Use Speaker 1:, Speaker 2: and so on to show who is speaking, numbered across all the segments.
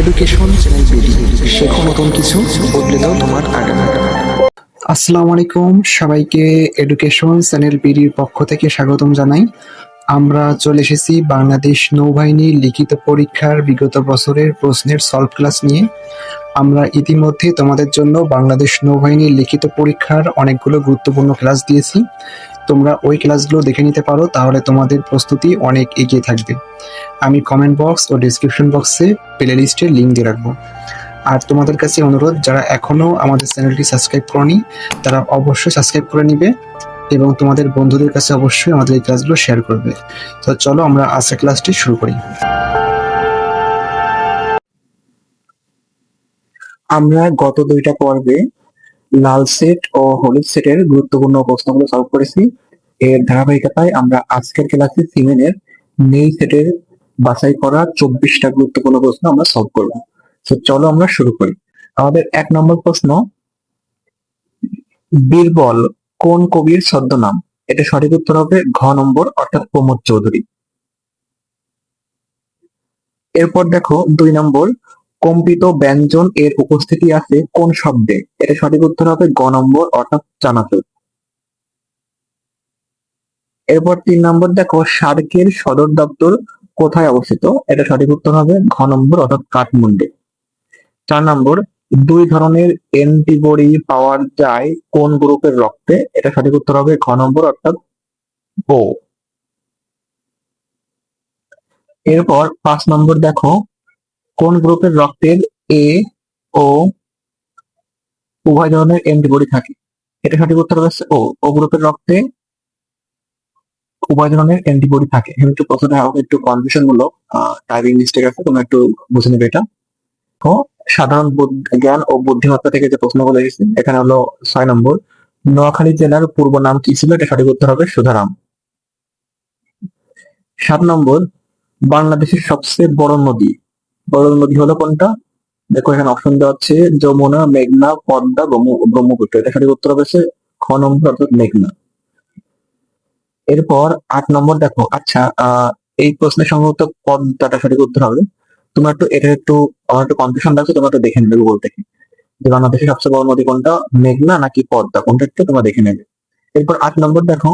Speaker 1: Education শেখো নতুন কিছু, বদলে দাও তোমার আগামী আসসালামু আলাইকুম, সবাইকে এডুকেশন চ্যানেল বিডির পক্ষ থেকে স্বাগতম জানাই। আমরা চলে এসেছি বাংলাদেশ নৌবাহিনীর লিখিত পরীক্ষার বিগত বছরের প্রশ্নের সলভ ক্লাস নিয়ে। আমরা ইতিমধ্যে তোমাদের জন্য বাংলাদেশ নৌবাহিনীর লিখিত পরীক্ষার অনেকগুলো গুরুত্বপূর্ণ ক্লাস দিয়েছি। তোমরা ওই ক্লাসগুলো দেখে নিতে পারো, তাহলে তোমাদের প্রস্তুতি অনেক এগিয়ে থাকবে। আমি কমেন্ট বক্স ও ডিসক্রিপশন বক্সে প্লে লিস্টের লিঙ্ক দিয়ে রাখব। আর তোমাদের কাছে অনুরোধ, যারা এখনও আমাদের চ্যানেলটি সাবস্ক্রাইব করনি, তারা অবশ্যই সাবস্ক্রাইব করে নিবে এবং তোমাদের বন্ধুদের কাছে অবশ্যই আমাদের এই ক্লাসগুলো শেয়ার করবে। তো চলো আমরা আজকের ক্লাসটি শুরু করি। আমরা গত দুইটা পর্বে লাল সেট ও হলুদ সেটের গুরুত্বপূর্ণ প্রশ্নগুলো সলভ করেছি। এর ধারাবাহিকতায় আমরা আজকের ক্লাসে সিমেনের নেই সেটের বাছাই করা চব্বিশটা গুরুত্বপূর্ণ প্রশ্ন আমরা সলভ করব। তো চলো আমরা শুরু করি। আমাদের এক নম্বর প্রশ্ন, বীরবল কোন কবির ছদ্মনাম? এটা সঠিক উত্তর হবে ঘ নম্বর, অর্থাৎ প্রমোদ চৌধুরী। এরপর দেখো দুই নম্বর কম্পিত ব্যঞ্জন এর উপস্থিতি আছে কোন শব্দে? এটা সঠিক উত্তর হবে গ নম্বর, অর্থাৎ চানাচুর। এরপর তিন নম্বর, দেখো, সার্কের সদর দপ্তর কোথায় অবস্থিত? এটা সঠিক উত্তর হবে ঘ নম্বর, অর্থাৎ কাঠমান্ডু। চার নম্বর, দুই ধরনের অ্যান্টিবডি পাওয়া যায় কোন গ্রুপের রক্তে? এটা সঠিক উত্তর হবে ঘ নম্বর, অর্থাৎ ও এরপর পাঁচ নম্বর, দেখো কোন গ্রুপের রক্তের এ ও উভয় ধরনের অ্যান্টিবডি থাকে? এটা সঠিক উত্তর হচ্ছে ও ও গ্রুপের রক্তে উভয় ধরনের অ্যান্টিবডি থাকে। এখানে একটু প্রশ্নটা একটু কনফিউশন মূলক টাইপিং মিস্টেক আছে, তোমরা একটু বুঝে নেবে এটা। তো, সাধারণ জ্ঞান ও বুদ্ধিমত্তা থেকে যে প্রশ্নগুলো এসেছে, এখানে হলো ছয় নম্বর। নোয়াখালী জেলার পূর্ব নাম কি ছিল? এটা সঠিক উত্তর হবে সুধারাম। সাত নম্বর, বাংলাদেশের সবচেয়ে বড় নদী। বড় নদী হলো কোনটা? দেখো এখানে অপশন দেওয়া হচ্ছে যমুনা, মেঘনা, পদ্মা ব্রহ্মপুত্র। এটা সঠিক উত্তর হবে খ নম্বর অর্থাৎ মেঘনা। এরপর আট নম্বর দেখো আচ্ছা এই প্রশ্নের সম্ভবত পদ্মাটা সঠিক উত্তর হবে। তোমরা একটু, এটা একটু, আমার একটু কনফিউশন লাগছে, তোমরা একটু দেখে নেবে গুগল থেকে। যে বাংলাদেশের সবচেয়ে বড় নদী কোনটা? মেঘনা নাকি পদ্মা? কোনটা একটু তোমরা দেখে নেবে। এরপর আট নম্বর দেখো,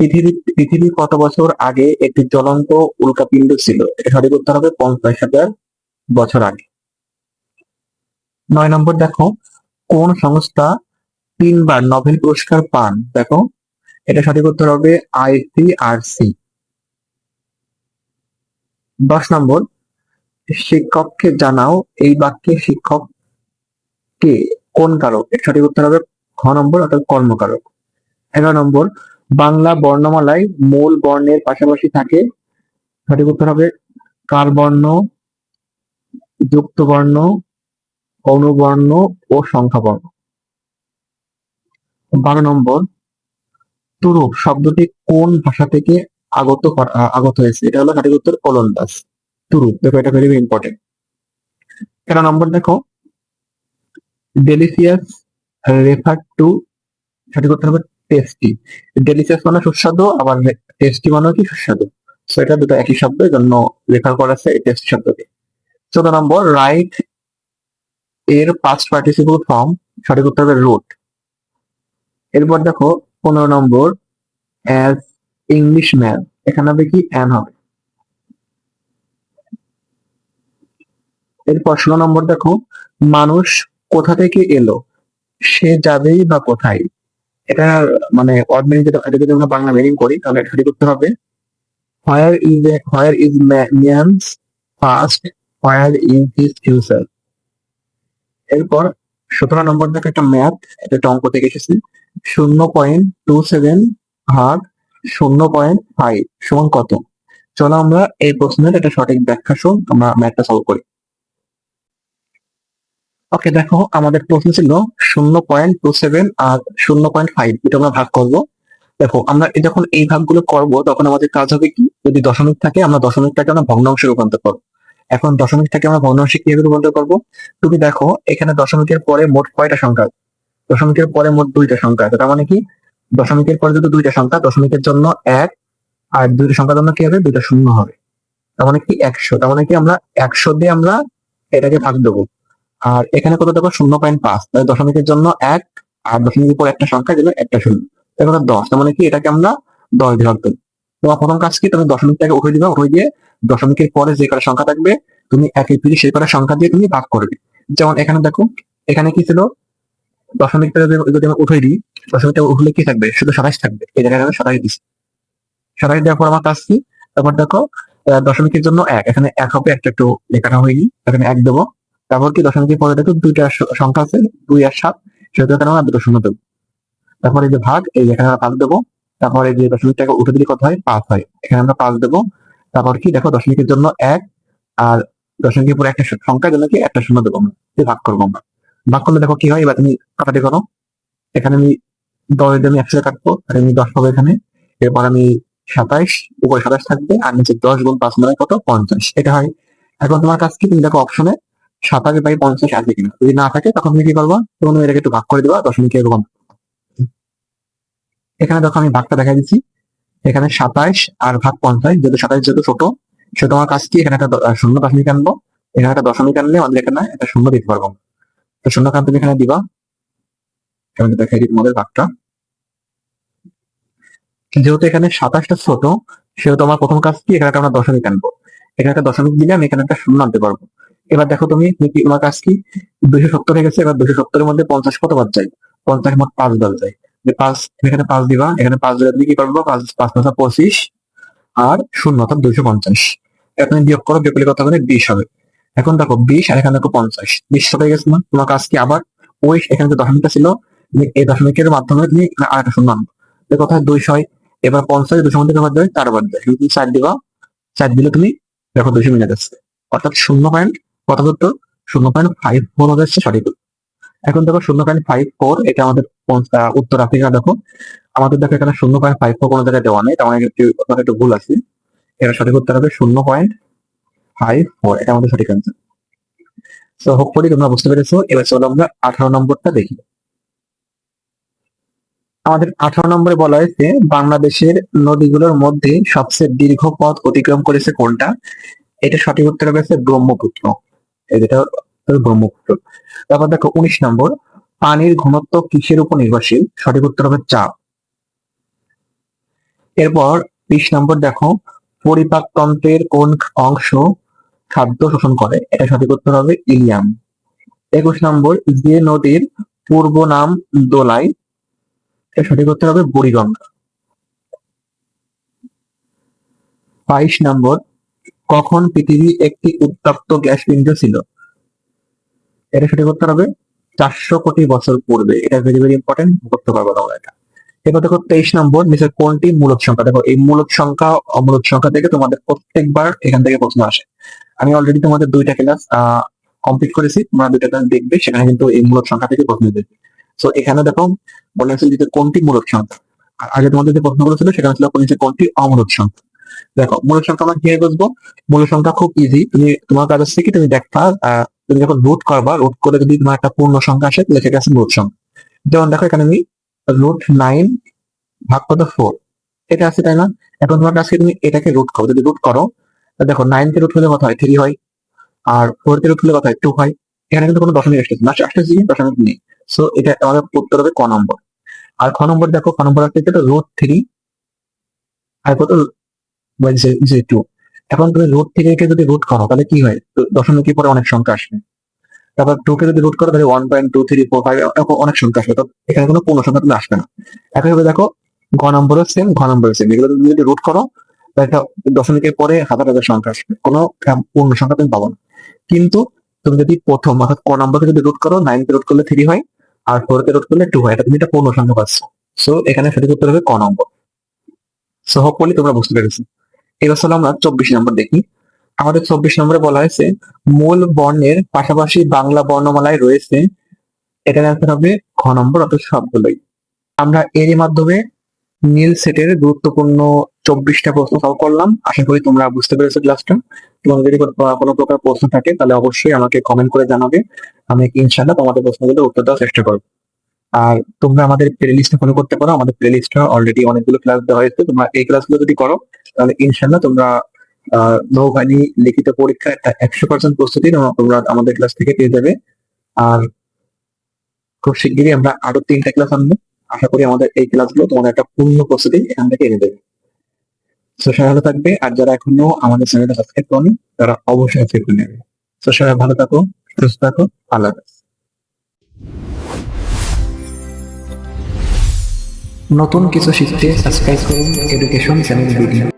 Speaker 1: পৃথিবী পৃথিবী কত বছর আগে একটি জ্বলন্ত উল্কাপিণ্ড ছিল? এটা সঠিক উত্তর হবে পঞ্চাশ হাজার বছর আগে। নয় নম্বর দেখো, কোন সংস্থা তিনবার নোবেল পুরস্কার পান? দেখো, এটা সঠিক উত্তর হবে আইসিআরসি দশ নম্বর, শিক্ষককে জানাও এই বাক্যে শিক্ষক কে? কোন কারক? এর সঠিক উত্তর হবে খ নম্বর অর্থাৎ কর্মকারক। এগারো নম্বর, বাংলা বর্ণমালায় মূল বর্ণের পাশাপাশি থাকে, সঠিক উত্তর হবে কার বর্ণ? যুক্ত বর্ণ অনুবর্ণ ও সংখ্যা বর্ণ বারো নম্বর, তুরুপ শব্দটি কোন ভাষা থেকে আগত আগত হয়েছে? এটা হলো সঠিক উত্তর ওলন্দাজ তুরুপ, দেখো এটা ভেরি ইম্পর্টেন্ট তেরো নম্বর দেখো ডেলিসিয়াস রেফার টু সঠিক উত্তর হবে টেস্টি ডেলিসিয়াস মানে সুস্বাদু, আবার টেস্টি মানে কি সুস্বাদু? সো এটা দুটো একই শব্দ জন্য রেফার করা আছে এই টেস্ট শব্দকে। চোদ্দ নম্বর রাইট এর পাস্ট পার্টিসিপল ফর্ম সঠিক উত্তর হবে রুট এরপর দেখো, পনেরো নম্বর অ্যাজ ইংলিশ ম্যান এখানে হবে কি? অ্যান হবে। এরপর ষোলো নম্বর দেখো, মানুষ কোথা থেকে এলো? সে যাবেই বা কোথায়? এটা মানে যেটা এটা যদি আমরা বাংলা মিনিং করি, তাহলে সঠিক উত্তর হবে। Where is where is man's first where is his future এরপর সতেরো নম্বর দেখো একটা ম্যাথ একটা অঙ্ক থেকে এসেছে। শূন্য পয়েন্ট টু সেভেন ভাগ শূন্য পয়েন্ট ফাইভ সমান কত? চলো আমরা এই প্রশ্নের একটা সঠিক ব্যাখ্যা শুন, আমরা ম্যাথটা সলভ করি। ওকে দেখো আমাদের প্রশ্ন ছিল শূন্য পয়েন্ট টু সেভেন আর শূন্য পয়েন্ট ফাইভ, এটা আমরা ভাগ করব। দেখো, আমরা যখন এই ভাগগুলো করব, তখন আমাদের কাজ হবে কি? যদি দশমিক থাকে, আমরা দশমিকটাকে আমরা ভগ্নাংশে রূপান্তর করব। এখন দশমিকটাকে আমরা ভগ্নাংশে কীভাবে রূপান্তর করব? তুমি দেখো, এখানে দশমিকের পরে মোট কয়টা সংখ্যা? দশমিকের পরে মোট দুইটা সংখ্যা তার মানে কি? দশমিকের পরে যদি দুইটা সংখ্যা, দশমিকের জন্য এক, আর দুইটা সংখ্যার জন্য কি হবে? দুইটা শূন্য হবে। তার মানে কি একশো? তার মানে কি আমরা একশো দিয়ে আমরা এটাকে ভাগ দেবো। আর এখানে কত দেবো শূন্য পয়েন্ট পাঁচ। তাহলে দশমিকের জন্য এক, আর দশমিকের পর একটা সংখ্যা দিলে একটা শূন্য। এখন দশ। তার মানে কি? এটাকে আমরা দশ দিয়ে ভাগ দেবো তোমার প্রথম কাজ কি? তুমি দশমিকটাকে উঠে দিবা, উঠে দিয়ে দশমিকের পরে যে কটা সংখ্যা থাকবে, তুমি এক এক সেই কটা সংখ্যা দিয়ে তুমি ভাগ করবে। যেমন এখানে দেখো, এখানে কি ছিল? দশমিকটা যদি যদি উঠে দিই, দশমিকটা উঠলে কি থাকবে? শুধু সাতাশ থাকবে। এই জায়গায় সাতাশ দিচ্ছি সাতাশ দেওয়ার পর আমার কাজ কি? তারপর দেখো দশমিকের জন্য এক। এখানে এক হবে, একটা একটু লেখাটা হয়নি। এখানে এক দেবো। তারপর কি? দশমিকের পরে দেখো, দুইটা সংখ্যা আছে, দুই আর সাত। সেহেতু এখানে আমরা দুটো শূন্য দেবো। তারপরে এই যে ভাগ, এই এখানে আমরা পাঁচ দেবো। তারপরে যে দশমিকটাকে উঠে দিলে কত হয়? পাঁচ হয়। এখানে আমরা পাঁচ দেবো। তারপর কি? দেখো, দশমিকের জন্য এক আর দশমিকের পরে একটা সংখ্যার জন্য কি? একটা শূন্য দেবো আমরা। ভাগ করব আমরা। ভাগ করলে দেখো কি হয়? এবার তুমি কাটাটি করো। এখানে আমি দশ আমি একসাথে কাটবো। আর আমি দশ পাবো এখানে। এরপর আমি সাতাইশ, উপরে সাতাশ থাকবে আর নিচে দশ গুণ পাঁচ মানে কত? পঞ্চাশ। এটা হয়। এখন তোমার কাছে কি? তুমি দেখো অপশনে সাতাশ বাই পঞ্চাশ আসবে কিনা। যদি না থাকে, তখন তুমি কি করবা? তখন তুমি এটাকে একটু ভাগ করে দিবা। দশমিক এরকম। এখানে দেখো আমি ভাগটা দেখা দিচ্ছি। এখানে সাতাইশ আর ভাগ পঞ্চাশ, যেহেতু সাতাইশ যেহেতু ছোট সে তোমার কাছে কি? এখানে একটা শূন্য দশমিক আনব। এখানে একটা দশমিক আনলে আমাদের এখানে একটা শূন্য দিতে পারব। তো শূন্য কান তুমি এখানে দিবা। এখানে দেখাই দিই তোমাদের ভাগটা। যেহেতু এখানে সাতাশটা ছোট, সেহেতু আমার প্রথম কাজ কি? এখানে আমরা দশমিক আনব। এখানে একটা দশমিক দিলে আমি এখানে একটা শূন্য আনতে পারব। এবার দেখো তুমি তুমি তোমার কাজ কি? দুইশো সত্তর হয়ে গেছে, এবার দুইশো সত্তরের মধ্যে পঞ্চাশ কত বাদ যায়? পঞ্চাশ মোট পাঁচ বাদ যায়। পাঁচ, এখানে পাঁচ দিবা, এখানে পাঁচ দিলে তুমি কি করব? পাঁচ পাঁচ পাঁচা পঁচিশ আর শূন্য অর্থাৎ দুইশো পঞ্চাশ। এখন বিয়োগ করো, বিয়োগ করলে কত হবে? বিশ হবে। এখন দেখো বিশ আর এখানে দেখো পঞ্চাশ। বিশ হয়ে গেছে? না তোমার কাজ কি? আবার ওই এখানে যে দশমিকটা ছিল এই দশমিকের মাধ্যমে তুমি আর একটা শূন্য আনব। কোথায় দুইশো হয়। এবার পঞ্চাশ দুশো মধ্যে বাদ দেবে তার বাদ দেয়। তুমি চার দিবা। চার দিলে তুমি দেখো দুশো মিলে যাচ্ছে অর্থাৎ শূন্য পয়েন্ট কত শূন্য পয়েন্ট ফাইভ ফোর হচ্ছে সঠিক উত্তর। এখন দেখো শূন্য পয়েন্ট ফাইভ ফোর এটা আমাদের উত্তর আফ্রিকা দেখো। আমাদের দেখো এখানে শূন্য পয়েন্ট ফাইভ ফোর কোনো জায়গায় দেওয়া নেই তেমন একটু ওখানে একটু ভুল আছে। এটা সঠিক উত্তর হবে শূন্য পয়েন্ট ফাইভ ফোর এটা আমাদের সঠিক অ্যান্সার তো হোপফুলি তোমরা বুঝতে পেরেছ। এবার চলো আমরা আঠারো নম্বরটা দেখি। আমাদের আঠারো নম্বরে বলা হয়েছে, বাংলাদেশের নদীগুলোর মধ্যে সবচেয়ে দীর্ঘ পথ অতিক্রম করেছে কোনটা? এটা সঠিক উত্তর হয়েছে ব্রহ্মপুত্র। এই যেটা ব্রহ্মপুত্র। তারপর দেখো উনিশ নম্বর। পানির ঘনত্ব কিসের উপর নির্ভরশীল? সঠিক উত্তর হবে চাপ এরপর বিশ নম্বর দেখো, পরিপাকতন্ত্রের কোন অংশ খাদ্য শোষণ করে? এটা সঠিক উত্তর হবে ইলিয়াম। একুশ নম্বর, যে নদীর পূর্ব নাম দোলাই, এটা সঠিক উত্তর হবে বুড়িগঙ্গা। বাইশ নম্বর, কখন পৃথিবী একটি উত্তপ্ত গ্যাস পিণ্ড ছিল? এটা সঠিক উত্তর হবে চারশো কোটি বছর পূর্বে। এটা ভেরি ভেরি ইম্পর্টেন্ট করতে পারব তোমরা এটা। এবার দেখো তেইশ নম্বর নিচে কোনটি? মূলক সংখ্যা। দেখো, এই মূলক সংখ্যা, অমূলক সংখ্যা থেকে তোমাদের প্রত্যেকবার এখান থেকে প্রশ্ন আসে। আমি অলরেডি তোমাদের দুইটা ক্লাস কমপ্লিট করেছি। তোমরা দুইটা ক্লাস দেখবে, সেখানে কিন্তু এই মূলক সংখ্যা থেকে প্রশ্ন দেবে তো এখানে দেখো, বলে আছে যে কোনটি মূলক সংখ্যা? আর আগে তোমাদের যে প্রশ্নগুলো ছিল, সেখানে ছিল নিচে কোনটি অমূলক সংখ্যা। দেখো, মূলক সংখ্যা আমরা কীভাবে বুঝব? মূলক সংখ্যা খুব ইজি তুমি তোমার কাজ হচ্ছে কি, তুমি দেখবা তুমি যখন রুট করবা রুট করে যদি তোমার একটা পূর্ণ সংখ্যা আসে, তাহলে আছে মূলক সংখ্যা। যেমন দেখো এখানে আমি রুট নাইন ভাগ কত ফোর এটা আছে তাই না? এখন তোমার কাছে তুমি এটাকে রুট করো। যদি রুট করো দেখো নাইন কে রুট হলে কত হয়? থ্রি হয়। আর ফোর কে রুট হলে কত হয়? টু হয়। এখানে কিন্তু কোনো দশমিক আসতেছে না। আসতেছে দশমিক নেই। সো এটা আমাদের উত্তর হবে ক নম্বর। আর খ নম্বর দেখো, খ নম্বর যেটা রুট থ্রি আর কত? টু এখন তুমি রুট থেকে কে যদি রুট করো, তাহলে কি হয়? দশমিকের পরে অনেক সংখ্যা আসবে। তারপর টু কে যদি রুট করো, তাহলে one point two three four five অনেক সংখ্যা আসবে। তো এখানে কোনো পূর্ণ সংখ্যা তুমি আসবে না। একইভাবে দেখো, ঘ নম্বরও সেম ঘ নম্বরও সেম এগুলো তুমি যদি রুট করো একটা দশমিকের পরে হাজার হাজার সংখ্যা আসবে। কোনো পূর্ণ সংখ্যা তুমি পাবো না। কিন্তু তুমি যদি প্রথম, অর্থাৎ ক নম্বরকে যদি রুট করো নাইন কে রুট করলে থ্রি হয়, আর ফোর কে রুট করলে টু হয়। এটা তুমি একটা পূর্ণ সংখ্যা পাচ্ছ। সো এখানে সঠিক উত্তর হবে ক নম্বর। সো হোপফুলি তোমরা বুঝতে পেরেছ। এবার চলো আমরা চব্বিশ নম্বর দেখি। আমাদের চব্বিশ নম্বরে বলা হয়েছে, মূল বর্ণের পাশাপাশি বাংলা বর্ণমালায় রয়েছে, এটার অ্যান্সার হবে খ নম্বর অর্থাৎ সবগুলোই। আমরা এরই মাধ্যমে নীল সেটের গুরুত্বপূর্ণ চব্বিশটা প্রশ্ন সলভ করলাম। আশা করি তোমরা বুঝতে পেরেছ ক্লাসটা তোমার যদি কোনো প্রকার প্রশ্ন থাকে, তাহলে অবশ্যই আমাকে কমেন্ট করে জানাবে। আমি ইনশাল্লাহ তোমাদের প্রশ্নগুলো উত্তর দেওয়ার চেষ্টা করব। আর তোমরা আমাদের প্লে লিস্টে ফলো করতে পারো। আমাদের প্লে লিস্টে অলরেডি অনেকগুলো ক্লাস দেওয়া হয়েছে। তোমরা এই ক্লাসগুলো যদি করো তাহলে ইনশাল্লাহ তোমরা নৌবাহিনী লিখিত পরীক্ষা একটা একশো পার্সেন্ট প্রস্তুতি তোমরা আমাদের ক্লাস থেকে পেয়ে যাবে। আর খুব শিগগিরই আমরা আরও তিনটা ক্লাস আনব। আশা করি আমাদের এই ক্লাসগুলো তোমাদের একটা পূর্ণ প্রস্তুতি এখান থেকে এনে দেবে। তো সবাই ভালো থাকবে। আর যারা এখনও আমাদের চ্যানেলটা সাবস্ক্রাইব করনি, তারা অবশ্যই সাবস্ক্রাইব করে নেবে। তো সবাই ভালো থাকো, সুস্থ থাকো, আল্লাহ নতুন কিছু শিখতে সাবস্ক্রাইব করুন এডুকেশন চ্যানেল ভিডিও